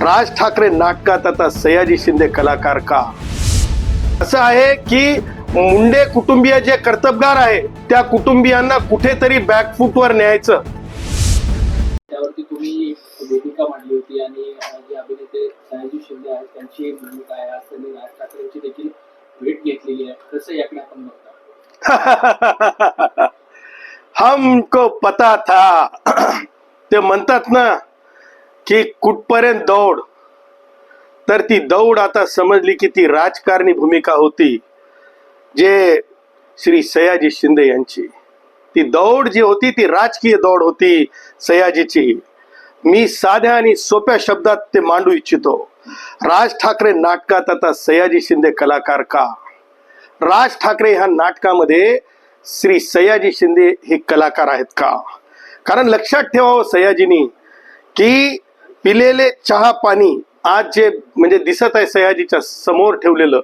राज ठाकरे नाटकात आता सयाजी शिंदे कलाकार का? असं आहे की मुंडे कुटुंबीय जे कर्तबगार आहे त्या कुटुंबियांना कुठेतरी बॅकफूटवर न्यायचं. त्यावरती तुम्ही एक भूमिका मांडली होती आणि अं, जे अभिनेते सयाजी शिंदे आहेत त्यांची एक भूमिका आहे. आज त्यांनी राज ठाकरेंची देखील भेट घेतलेली आहे. कसं याकडे आपण बघता? हमको पता था. ते म्हणतात ना की कुठपर्यंत दौड? तर ती दौड आता समजली की ती राजकारणी भूमिका होती जे श्री सयाजी शिंदे यांची. ती दौड जी होती ती राजकीय दौड होती सयाजीची. मी साध्या आणि सोप्या शब्दात ते मांडू इच्छितो. राज ठाकरे नाटकात आता सयाजी शिंदे कलाकार का? राज ठाकरे ह्या नाटकामध्ये श्री सयाजी शिंदे हे कलाकार आहेत का? कारण लक्षात ठेवावं सयाजीनी की पिलेले चहा पाणी आज जे म्हणजे दिसत आहे सयाजीच्या समोर ठेवलेलं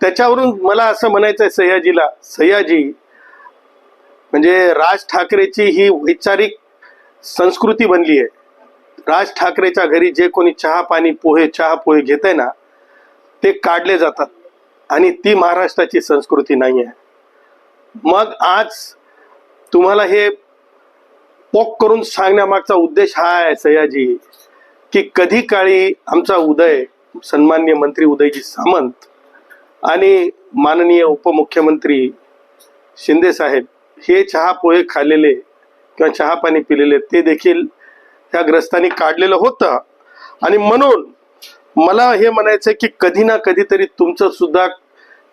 त्याच्यावरून मला असं म्हणायचं आहे सयाजीला सयाजी म्हणजे राज ठाकरेची ही वैचारिक संस्कृती बनली आहे. राज ठाकरेच्या घरी जे कोणी चहा पाणी पोहे चहा पोहे घेत आहे ना ते काढले जातात आणि ती महाराष्ट्राची संस्कृती नाही आहे मग आज तुम्हाला हे पोक करून सांगण्यामागचा उद्देश हा आहे सयाजी. की कधी काळी आमचा उदय सन्मान्य मंत्री उदयजी सामंत आणि माननीय उपमुख्यमंत्री शिंदे साहेब हे चहा पोहे खाल्लेले किंवा चहा पाणी पिलेले ते देखील त्या ग्रस्तांनी काढलेलं होतं. आणि म्हणून मला हे म्हणायचं की कधी ना कधीतरी तुमचं सुद्धा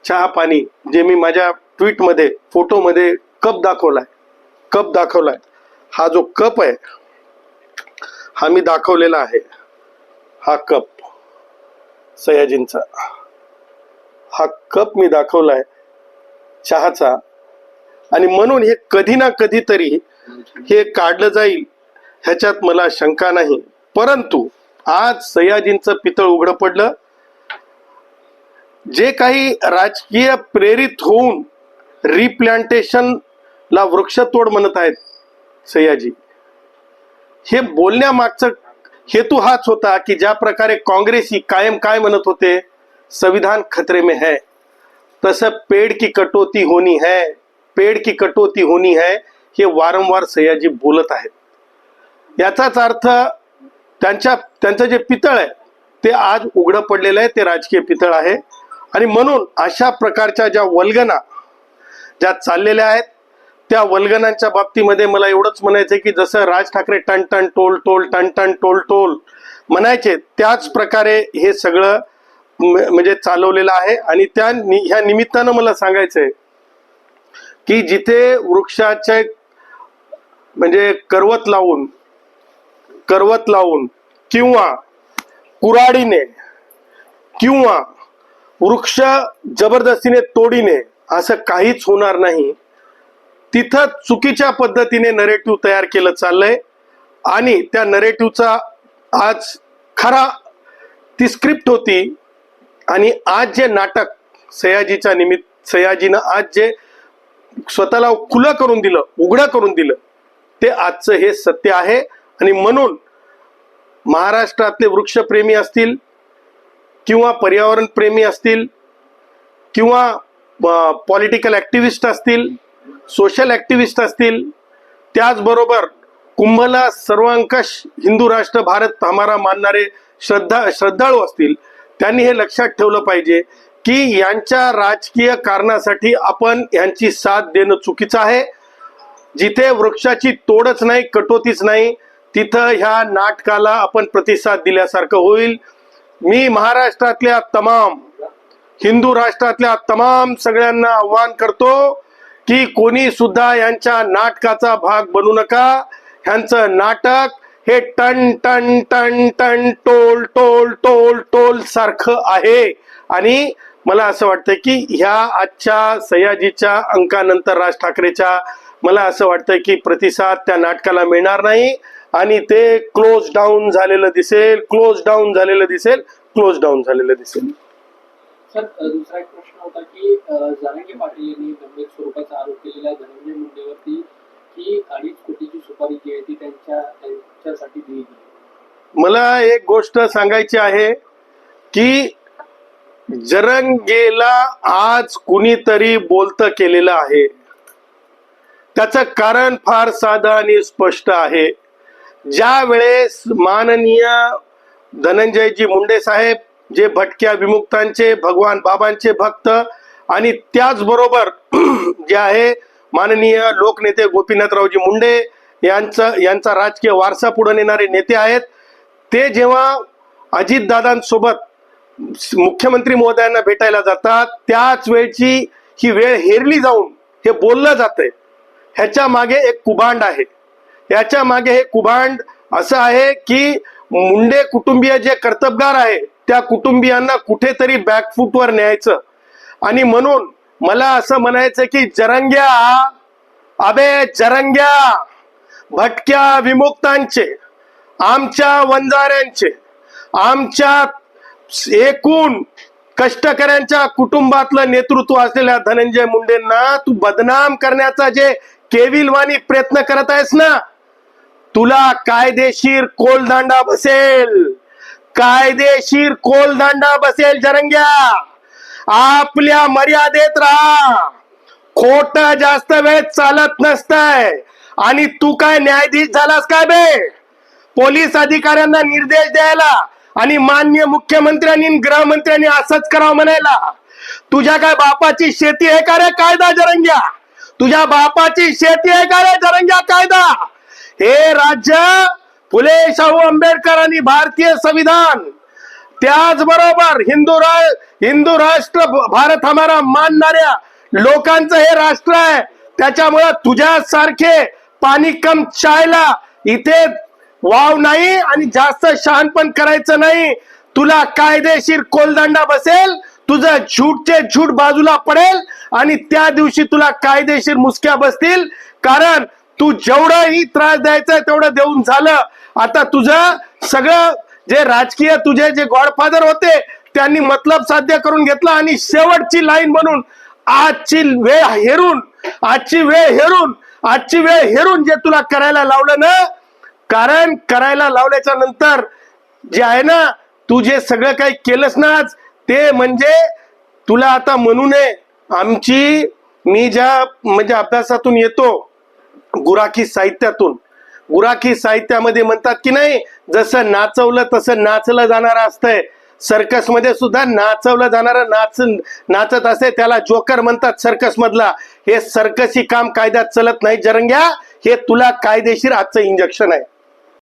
चहा पाणी जे मी माझ्या ट्विटमध्ये फोटोमध्ये कप दाखवलाय कप दाखवलाय. हा जो कप आहे हा मी दाखवलेला आहे. हा कप. सयाजींचा. हा कप मी दाखवलाय चहाचा. आणि म्हणून हे कधी ना कधीतरी हे काढलं जाईल ह्याच्यात मला शंका नाही. परंतु आज सयाजींचं पितळ उघडं पडलं. जे काही राजकीय प्रेरित होऊन रिप्लांटेशनला वृक्षतोड म्हणत आहेत सयाजी. हे बोलण्यामागचं हेतू हाच होता की ज्या प्रकारे काँग्रेस ही कायम काय म्हणत होते? संविधान खतरे में है. तसं पेड़ की कटोती होनी है पेड़ की कटोती होनी है हे वारंवार सयाजी बोलत आहेत. याचाच अर्थ त्यांच्या त्यांचं जे पितळ आहे ते आज उघडं पडलेलं आहे ते राजकीय पितळ आहे. आणि म्हणून अशा प्रकारच्या ज्या वल्गना ज्या चाललेल्या आहेत त्या वल्गनांच्या बाबतीमध्ये मला एवढंच म्हणायचं की जसं राज ठाकरे टन टन टोल टोल टन टन टोल टोल म्हणायचे त्याच प्रकारे हे सगळं म्हणजे चालवलेलं आहे. आणि त्या नि- ह्या निमित्तानं मला सांगायचंय की जिथे वृक्षाचे म्हणजे करवत लावून करवत लावून किंवा कुराडीने किंवा वृक्ष जबरदस्तीने तोडीने असं काहीच होणार नाही. तिथं चुकीच्या पद्धतीने नरेटिव्ह तयार केलं चाललंय. आणि त्या नरेटिव्हचा आज खरा ती स्क्रिप्ट होती. आणि आज जे नाटक सयाजीच्या निमित्त सयाजीनं आज जे स्वतःला खुलं करून दिलं उघडं करून दिलं ते आजचं हे सत्य आहे. आणि म्हणून महाराष्ट्रातले वृक्षप्रेमी असतील किंवा पर्यावरण प्रेमी असतील किंवा पॉलिटिकल ॲक्टिव्हिस्ट असतील सोशल ॲक्टिव्हिस्ट असतील. त्याचबरोबर कुंभला सर्वांकश हिंदू राष्ट्र भारत हमारा मानणारे श्रद्धा श्रद्धाळू असतील. त्यांनी हे लक्षात ठेवलं पाहिजे की यांच्या राजकीय कारणासाठी आपण यांची साथ देणं चुकीचं आहे. जिथे वृक्षाची तोडच नाही कटोतीच नाही तिथं ह्या नाटकाला आपण प्रतिसाद दिल्यासारखं होईल. मी महाराष्ट्रातल्या तमाम हिंदू राष्ट्रातल्या तमाम सगळ्यांना आव्हान करतो. की कोणी सुद्धा यांच्या नाटकाचा भाग बनू नका. ह्यांचं नाटक हे टन टन टन टन टोल टोल टोल टोल सारखं आहे. आणि मला असं वाटतं की ह्या आजच्या सयाजीच्या अंकानंतर राज ठाकरेच्या मला असं वाटतं की प्रतिसाद त्या नाटकाला मिळणार नाही. आणि ते क्लोज डाऊन झालेलं दिसेल क्लोज डाऊन झालेलं दिसेल क्लोज डाऊन झालेलं दिसेल. सर दुसरा एक प्रश्न होता की अ, जरांगे पाटील यांनी गंभीर स्वरूपाचा आरोप केलेला धनंजय मुंडेवरती की अडीच कोटीची सुपारी जी आहे ती त्यांच्या त्यांच्यासाठी दिली मला एक गोष्ट सांगायची आहे की जरंगेला आज कुणीतरी बोलत केलेलं आहे. त्याचं कारण फार साधं आणि स्पष्ट आहे. ज्या वेळेस माननीय धनंजयजी मुंडे साहेब जे भटक्या विमुक्तांचे भगवान बाबांचे भक्त आणि त्याचबरोबर जे आहे माननीय लोकनेते गोपीनाथरावजी मुंडे यांचं यांचा राजकीय वारसा पुढे नेणारे नेते आहेत. ते जेव्हा अजितदादांसोबत मुख्यमंत्री महोदयांना भेटायला जातात त्याच वेळची ही वेळ हेरली जाऊन हे बोललं जातंय. ह्याच्या मागे एक कुभांड आहे. याच्या मागे हे कुभांड असं आहे की मुंडे कुटुंबीय जे कर्तबगार आहे त्या कुटुंबियांना कुठेतरी बॅकफूटवर न्यायचं. आणि म्हणून मला असं म्हणायचं की जरंग्या अबे जरंग्या भटक्या विमुक्तांचे आमच्या वंजाऱ्यांचे आमच्या एकूण कष्टकऱ्यांच्या कुटुंबातलं नेतृत्व असलेल्या धनंजय मुंडेंना तू बदनाम करण्याचा जे केविलवाणी प्रयत्न करत आहेस ना तुला कायदेशीर कोलदांडा बसेल. कायदेशीर कोलदांडा बसेल जरंग्या. आपल्या मर्यादेत राहा. खोट जास्त वेळ चालत नसतंय. आणि तू काय न्यायाधीश झालास काय बे? पोलीस अधिकाऱ्यांना निर्देश द्यायला आणि मान्य मुख्यमंत्र्यांनी गृहमंत्र्यांनी असंच करावं म्हणायला. तुझ्या काय बापाची शेती आहे का रे कायदा जरंग्या? तुझ्या बापाची शेती आहे का रे जरंग्या कायदा? हे राज्य फुले शाहू आंबेडकर आणि भारतीय संविधान. त्याचबरोबर हिंदू रा हिंदू राष्ट्र भारत हमारा मानणाऱ्या लोकांचं हे राष्ट्र आहे. त्याच्यामुळं तुझ्यासारखे पाणी कम चायला इथे वाव नाही आणि जास्त शहाणपण करायचं नाही. तुला कायदेशीर कोलदंडा बसेल तुझं झूटचे झूट बाजूला पडेल आणि त्या दिवशी तुला कायदेशीर मुसक्या बसतील. कारण तू जेवढाही त्रास द्यायचा तेवढं देऊन झालं. आता तुझं सगळं जे राजकीय तुझे जे गॉडफादर होते त्यांनी मतलब साध्य करून घेतला आणि शेवटची लाईन म्हणून आजची वेळ हेरून आजची वेळ हेरून आजची वेळ हेरून जे तुला करायला लावलं ना कारण करायला लावल्याच्या नंतर जे आहे ना तू जे सगळं काही केलंस ना आज ते म्हणजे तुला आता म्हणू नये. आमची मी ज्या म्हणजे अभ्यासातून येतो गुराखी साहित्यातून. गुराखी साहित्यामध्ये म्हणतात की नाही जसं नाचवलं तसं नाचलं जाणारं असतंय. सर्कसमध्ये सुद्धा नाचवलं जाणारं नाच नाचत असे त्याला जोकर म्हणतात सर्कस मधला हे सर्कसी काम कायद्यात चलत नाही जरंग्या. हे तुला कायदेशीर आजचं इंजेक्शन आहे.